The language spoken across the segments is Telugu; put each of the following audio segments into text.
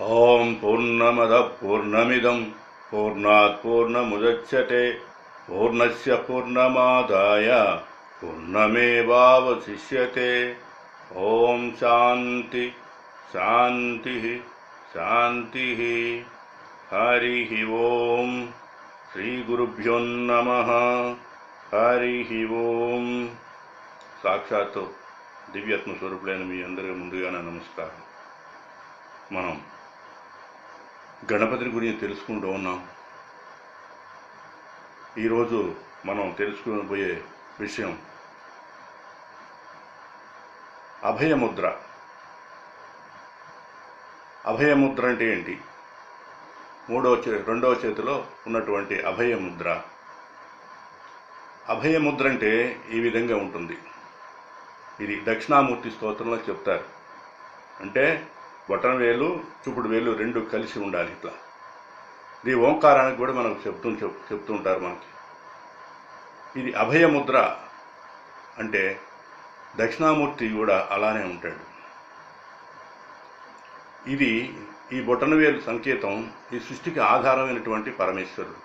ఓం పూర్ణమద పూర్ణమిదం పూర్ణాత్ పూర్ణముదచ్యతే పూర్ణస్య పూర్ణమాదాయ పూర్ణమేవావశిష్యతే. ఓం శాంతి శాంతి శాంతి హరి ఓం. శ్రీ గురుభ్యో నమ. హరి ఓం. సాక్షాత్తు దివ్యాత్మ స్వరూపులైన మీ అందరికీ ముందుగానే నమస్కారం. మనం గణపతిని గురించి తెలుసుకుంటూ ఉన్నాం. ఈరోజు మనం తెలుసుకోబోయే విషయం అభయముద్ర. అభయముద్ర అంటే ఏంటి? మూడవ చే రెండవ చేతిలో ఉన్నటువంటి అభయముద్ర. అభయముద్ర అంటే ఈ విధంగా ఉంటుంది. ఇది దక్షిణామూర్తి స్తోత్రంలో చెప్తారు. అంటే బొటన వేలు చూపుడు వేలు రెండు కలిసి ఉండాలి ఇట్లా. ఇది ఓంకారానికి కూడా మనకు చెప్తూ చెప్- చెప్తూ ఉంటారు మనకి. ఇది అభయముద్ర అంటే దక్షిణామూర్తి కూడా అలానే ఉంటాడు. ఇది ఈ బొటనవేలు సంకేతం ఈ సృష్టికి ఆధారమైనటువంటి పరమేశ్వరుడు.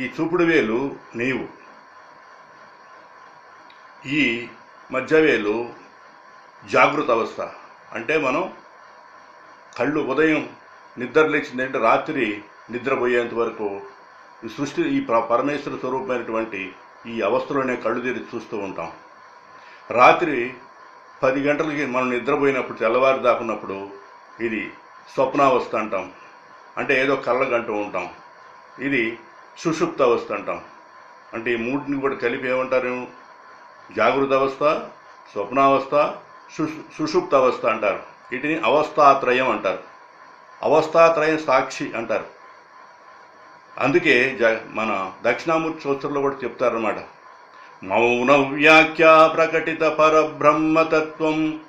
ఈ చూపుడు వేలు నీవు. ఈ మధ్యవేలు జాగృత అవస్థ. అంటే మనం కళ్ళు ఉదయం నిద్ర లేచిందంటే రాత్రి నిద్రపోయేంత వరకు ఈ సృష్టి ఈ ప- పరమేశ్వర స్వరూపమైనటువంటి ఈ అవస్థలోనే కళ్ళు తెరిచి చూస్తూ ఉంటాం. రాత్రి పది గంటలకి మనం నిద్రపోయినప్పుడు తెల్లవారు దాకున్నప్పుడు ఇది స్వప్నావస్థ అంటాం. అంటే ఏదో కళ్ళగంటూ ఉంటాం. ఇది సుషుప్త అవస్థ అంటాం. అంటే ఈ మూడిని కూడా కలిపి ఏమంటారు? జాగృత అవస్థ స్వప్నావస్థ సుషుప్త అవస్థ అంటారు. వీటిని అవస్థాత్రయం అంటారు. అవస్థాత్రయం సాక్షి అంటారు. అందుకే జ మన దక్షిణామూర్తి స్తోత్రంలో కూడా చెప్తారన్నమాట. మౌన వ్యాఖ్యా ప్రకటిత పరబ్రహ్మతత్వం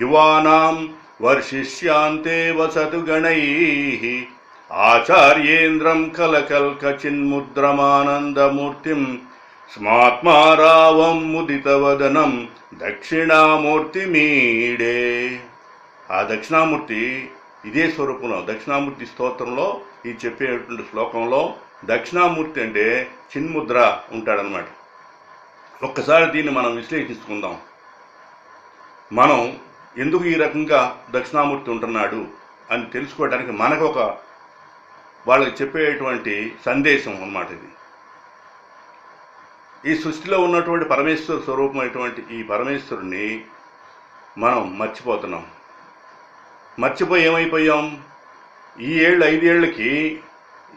యువానాం వర్షిష్యాంతే వసతు గణై ఆచార్యేంద్రం కలకల్క చిన్ముద్రమానందమూర్తిం స్మాత్మారావం ముదితవదనం దక్షిణామూర్తి మీడే. ఆ దక్షిణామూర్తి ఇదే స్వరూపంలో దక్షిణామూర్తి స్తోత్రంలో ఈ చెప్పేటువంటి శ్లోకంలో దక్షిణామూర్తి అంటే చిన్ముద్ర ఉంటాడనమాట ఒక్కసారి దీన్ని మనం విశ్లేషించుకుందాం. మనం ఎందుకు ఈ రకంగా దక్షిణామూర్తి ఉంటున్నాడు అని తెలుసుకోవడానికి మనకు ఒక వాళ్ళకి చెప్పేటువంటి సందేశం అన్నమాట ఇది. ఈ సృష్టిలో ఉన్నటువంటి పరమేశ్వర స్వరూపమైనటువంటి ఈ పరమేశ్వరుని మనం మర్చిపోతున్నాం. మర్చిపోయి ఏమైపోయాం? ఈ ఏళ్ళు ఐదేళ్ళకి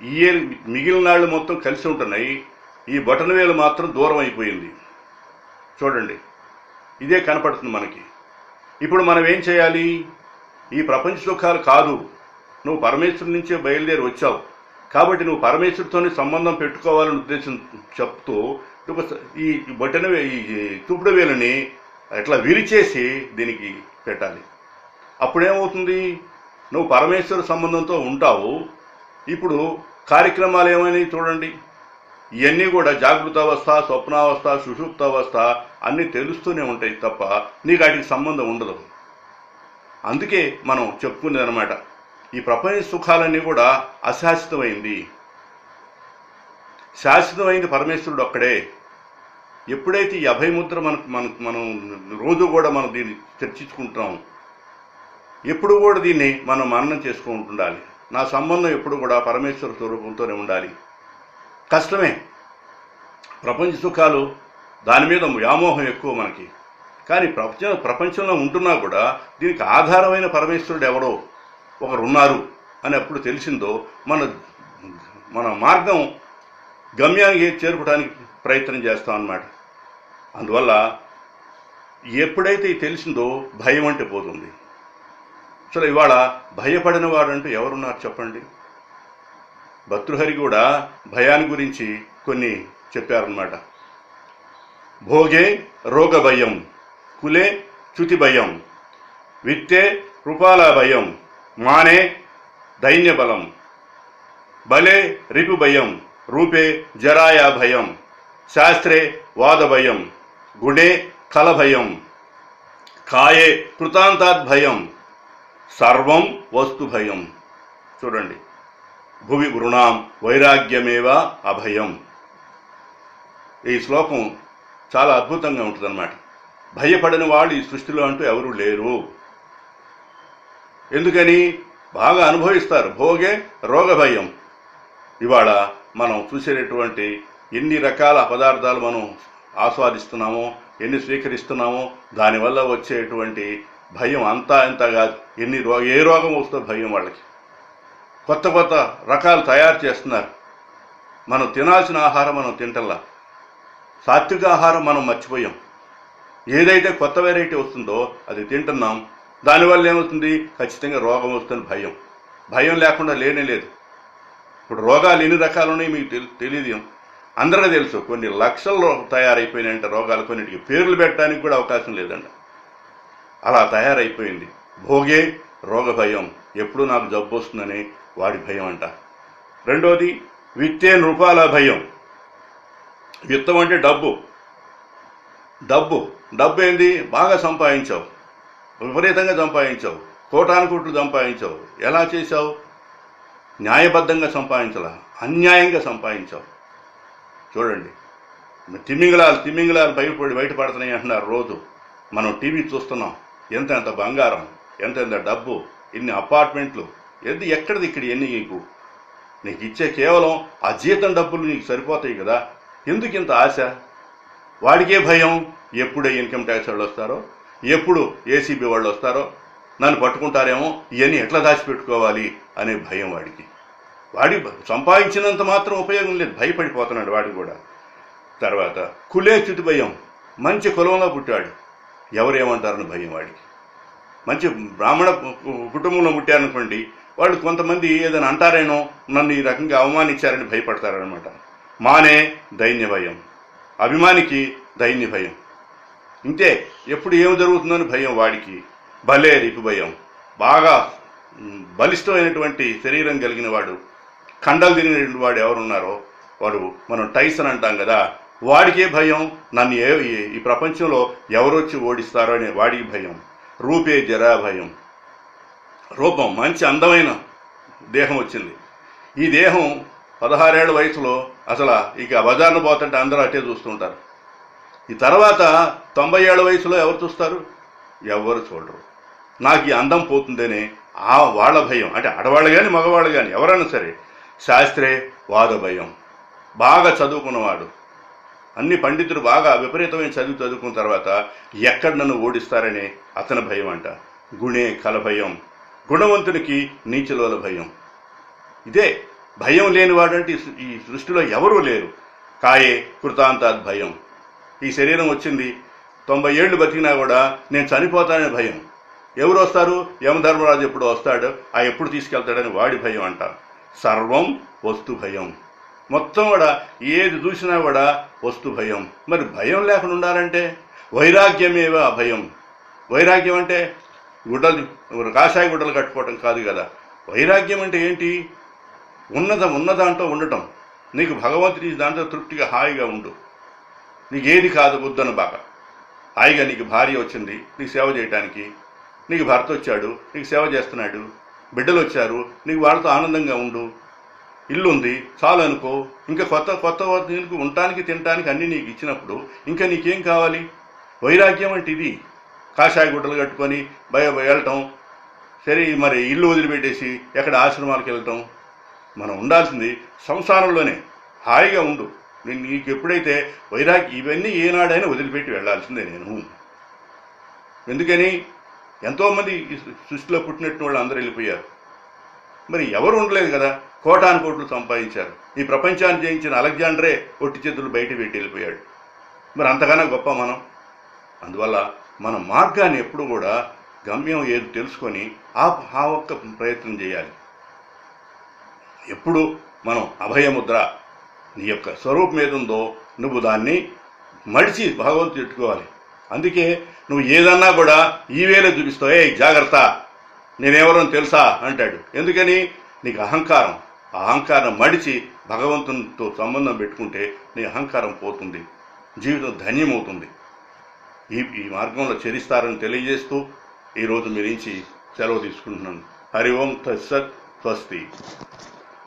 ఈ ఏళ్ళు మిగిలిన నాళ్ళు మొత్తం కలిసి ఉంటున్నాయి. ఈ బొటనవేలు మాత్రం దూరం అయిపోయింది. చూడండి ఇదే కనపడుతుంది మనకి. ఇప్పుడు మనం ఏం చేయాలి? ఈ ప్రపంచ సుఖాలు కాదు. నువ్వు పరమేశ్వరు నుంచే బయలుదేరి వచ్చావు. కాబట్టి నువ్వు పరమేశ్వరుతోనే సంబంధం పెట్టుకోవాలని ఉద్దేశం చెప్తూ ఈ బొటన ఈ తుప్పుడు వేలుని ఎట్లా విరిచేసి దీనికి పెట్టాలి. అప్పుడేమవుతుంది? నువ్వు పరమేశ్వర సంబంధంతో ఉంటావు. ఇప్పుడు కార్యక్రమాలు ఏమైనాయి చూడండి. ఇవన్నీ కూడా జాగృత అవస్థ స్వప్నావస్థ సుషుప్త అవస్థ అన్నీ తెలుస్తూనే ఉంటాయి తప్ప నీకు వాటికి సంబంధం ఉండదు. అందుకే మనం చెప్పుకునేది అనమాట ఈ ప్రపంచ సుఖాలన్నీ కూడా అశాశ్వతమైంది. శాశ్వతమైంది పరమేశ్వరుడు ఒక్కడే. ఎప్పుడైతే ఈ అభయముద్ర మనకు మనకు మనం రోజు కూడా మనం దీన్ని చర్చించుకుంటున్నాం ఎప్పుడు కూడా దీన్ని మనం మననం చేసుకుంటుండాలి నా సంబంధం ఎప్పుడు కూడా పరమేశ్వర స్వరూపంతోనే ఉండాలి. కష్టమే. ప్రపంచ సుఖాలు దాని మీద వ్యామోహం ఎక్కువ మనకి. కానీ ప్రపంచ ప్రపంచంలో ఉంటున్నా కూడా దీనికి ఆధారమైన పరమేశ్వరుడు ఎవరో ఒకరు ఉన్నారు అని అప్పుడు తెలిసిందో మన మన మార్గం గమ్యానికి చేరుకోవడానికి ప్రయత్నం చేస్తాం అన్నమాట. అందువల్ల ఎప్పుడైతే ఇది తెలిసిందో భయం అంటే పోతుంది. అసలు ఇవాళ భయపడిన వారంటూ ఎవరున్నారు చెప్పండి? భర్తృహరి కూడా భయాన్ని గురించి కొన్ని చెప్పారన్నమాట. భోగే రోగ భయం కులే చ్యుతి భయం విత్తే రూపాల భయం మానే దైన్య బలం బలే రిపు భయం రూపే జరాయా భయం శాస్త్రే వాద భయం గుడే కల భయం కాయే కృతాంతాద్ భయం సర్వం వస్తు భయం చూడండి. భువి గృణాం వైరాగ్యమేవ అభయం. ఈ శ్లోకం చాలా అద్భుతంగా ఉంటుందన్నమాట. భయపడని వాళ్ళు ఈ సృష్టిలో అంటూ ఎవరూ లేరు. ఎందుకని? బాగా అనుభవిస్తారు. భోగే రోగ భయం ఇవాళ మనం చూసేటటువంటి ఎన్ని రకాల పదార్థాలు మనం ఆస్వాదిస్తున్నామో ఎన్ని స్వీకరిస్తున్నామో దానివల్ల వచ్చేటువంటి భయం అంతా ఇంత కాదు. ఎన్ని రో ఏ రోగం వస్తుందో భయం వాళ్ళకి. కొత్త కొత్త రకాలు తయారు చేస్తున్నారు. మనం తినాల్సిన ఆహారం మనం తింటల్లా. సాత్విక ఆహారం మనం మర్చిపోయాం. ఏదైతే కొత్త వెరైటీ వస్తుందో అది తింటున్నాం. దానివల్ల ఏమవుతుంది? ఖచ్చితంగా రోగం వస్తుంది భయం. భయం లేకుండా లేనే లేదు. ఇప్పుడు రోగాలు ఎన్ని రకాలు ఉన్నాయి మీకు తెలి తెలియదు అందరికీ తెలుసు కొన్ని లక్షల్లో తయారైపోయినాయంట రోగాలు కొన్నిటికి పేర్లు పెట్టడానికి కూడా అవకాశం లేదంట. అలా తయారైపోయింది. భోగే రోగ భయం ఎప్పుడు నాకు జబ్బు వస్తుందని వాడి భయం అంట. రెండోది విత్తే నృపాల భయం. విత్తం అంటే డబ్బు. డబ్బు. డబ్బు ఏంది? బాగా సంపాదించావు. విపరీతంగా సంపాదించావు. కోటాను కోట్లు సంపాదించావు. ఎలా చేశావు? న్యాయబద్ధంగా సంపాదించలా? అన్యాయంగా సంపాదించావు. చూడండి. తిమింగళాలు తిమింగళాలు బయటపడి బయటపడుతున్నాయి అంటున్నారు రోజు. మనం టీవీ చూస్తున్నాం. ఎంత ఎంత బంగారం ఎంత ఎంత డబ్బు ఇన్ని అపార్ట్మెంట్లు. ఎంత ఎక్కడిది ఇక్కడ ఎన్ని నీకు? నీకు ఇచ్చే కేవలం ఆ జీతం డబ్బులు నీకు సరిపోతాయి కదా. ఎందుకు ఇంత ఆశ? వాడికే భయం. ఎప్పుడే ఇన్కమ్ ట్యాక్స్ వాళ్ళు వస్తారో? ఎప్పుడు ఏసీబీ వాళ్ళు వస్తారో? నన్ను పట్టుకుంటారేమో? ఇవన్నీ ఎట్లా దాచిపెట్టుకోవాలి? అనే భయం వాడికి. వాడి సంపాదించినంత మాత్రం ఉపయోగం లేదు. భయపడిపోతున్నాడు వాడికి కూడా. తర్వాత కులేచుతి భయం. మంచి కులంలో పుట్టాడు. ఎవరేమంటారని భయం వాడికి. మంచి బ్రాహ్మణ కుటుంబంలో పుట్టారనుకోండి వాళ్ళు కొంతమంది ఏదైనా అంటారేనో నన్ను ఈ రకంగా అవమానించారని భయపడతారనమాట మానే దైన్య భయం. అభిమానికి దైన్య భయం. ఇంతే ఎప్పుడు ఏం జరుగుతుందని భయం వాడికి. భలే రిపు భయం. బాగా బలిష్టమైనటువంటి శరీరం కలిగిన వాడు కండలు తిరిగినటువంటి వాడు ఎవరున్నారో వాడు మనం టైసన్ అంటాం కదా వాడికే భయం నన్ను ఏ ఈ- ఈ ప్రపంచంలో ఎవరొచ్చి ఓడిస్తారో అనే వాడికి భయం రూపే జరా భయం. రూపం మంచి అందమైన దేహం వచ్చింది. ఈ దేహం పదహారేళ్ళ వయసులో అసలు ఇక బజార్ను పోతుంటే అందరూ అటే చూస్తుంటారు. ఈ తర్వాత తొంభై ఏళ్ళ వయసులో ఎవరు చూస్తారు? ఎవరు చూడరు. నాకు ఈ అందం పోతుందనే ఆ వాళ్ళ భయం. అంటే ఆడవాళ్ళు కానీ మగవాళ్ళు కానీ ఎవరైనా సరే శాస్త్రే వాద భయం బాగా చదువుకున్నవాడు. అన్ని పండితులు బాగా విపరీతమైన చదువు చదువుకున్న తర్వాత ఎక్కడ నన్ను ఓడిస్తారనే అతని భయం అంట. గుణే కల భయం. గుణవంతునికి నీచలోల భయం. ఇదే భయం లేనివాడంటే ఈ సృష్టిలో ఎవరూ లేరు. కాయే కృతాంతాద్ భయం. ఈ శరీరం వచ్చింది. తొంభై ఏళ్ళు బతికినా కూడా నేను చనిపోతాననే భయం. ఎవరు వస్తారు? యమధర్మరాజు ఎప్పుడు వస్తాడు? ఆ ఎప్పుడు తీసుకెళ్తాడని వాడి భయం అంట. సర్వం వస్తు భయం. మొత్తం కూడా ఏది చూసినా కూడా వస్తు భయం. మరి భయం లేకుండా ఉండాలంటే వైరాగ్యమేవ భయం వైరాగ్యం అంటే గుడ్డలు కాషాయ గుడ్డలు కట్టుకోవటం కాదు కదా. వైరాగ్యం అంటే ఏంటి? ఉన్నత ఉన్న దాంట్లో ఉండటం. నీకు భగవంతుడి దాంట్లో తృప్తిగా హాయిగా ఉండు. నీకు ఏది కాదు బుద్ధను బాక హాయిగా నీకు భార్య వచ్చింది నీకు సేవ చేయడానికి నీకు భర్త వచ్చాడు నీకు సేవ చేస్తున్నాడు. బిడ్డలు వచ్చారు నీకు వాళ్ళతో ఆనందంగా ఉండు. ఇల్లు ఉంది చాలు అనుకో ఇంకా కొత్త కొత్త నీకు ఉండటానికి తినటానికి అన్నీ నీకు ఇచ్చినప్పుడు ఇంకా నీకేం కావాలి? వైరాగ్యం అంటే ఇది. కాషాయ గుడ్డలు కట్టుకొని భయ వెళ్ళటం. సరే మరి ఇల్లు వదిలిపెట్టేసి ఎక్కడ ఆశ్రమాలకు వెళ్ళటం. మనం ఉండాల్సింది సంసారంలోనే. హాయిగా ఉండు. నేను నీకు ఎప్పుడైతే వైరాగ్య ఇవన్నీ ఏనాడైనా వదిలిపెట్టి వెళ్ళాల్సిందే నేను. ఎందుకని? ఎంతోమంది సృష్టిలో పుట్టినట్టు వాళ్ళు అందరూ వెళ్ళిపోయారు. మరి ఎవరు ఉండలేదు కదా? కోటాను కోట్లు సంపాదించారు. ఈ ప్రపంచాన్ని జయించిన అలెగ్జాండరే ఒట్టి చేతులు బయట పెట్టి వెళ్ళిపోయాడు. మరి అంతగానో గొప్ప మనం. అందువల్ల మన మార్గాన్ని ఎప్పుడు కూడా గమ్యం ఏది తెలుసుకొని ఆ ఆ ఒక్క ప్రయత్నం చేయాలి. ఎప్పుడు మనం అభయముద్ర నీ యొక్క స్వరూపం ఏదుందో నువ్వు దాన్ని మడిచి భగవంతుడు పెట్టుకోవాలి అందుకే నువ్వు ఏదన్నా కూడా ఈ వేలే చూపిస్తావు. ఏ జాగ్రత్త. నేనెవరో తెలుసా అంటాడు. ఎందుకని? నీకు అహంకారం. ఆ అహంకారం మడిచి భగవంతునితో సంబంధం పెట్టుకుంటే నీ అహంకారం పోతుంది. జీవితం ధన్యమవుతుంది. ఈ ఈ మార్గంలో చరిస్తారని తెలియజేస్తూ ఈరోజు మీ నుంచి సెలవు తీసుకుంటున్నాను. హరి ఓం తత్సత్ స్వస్తి.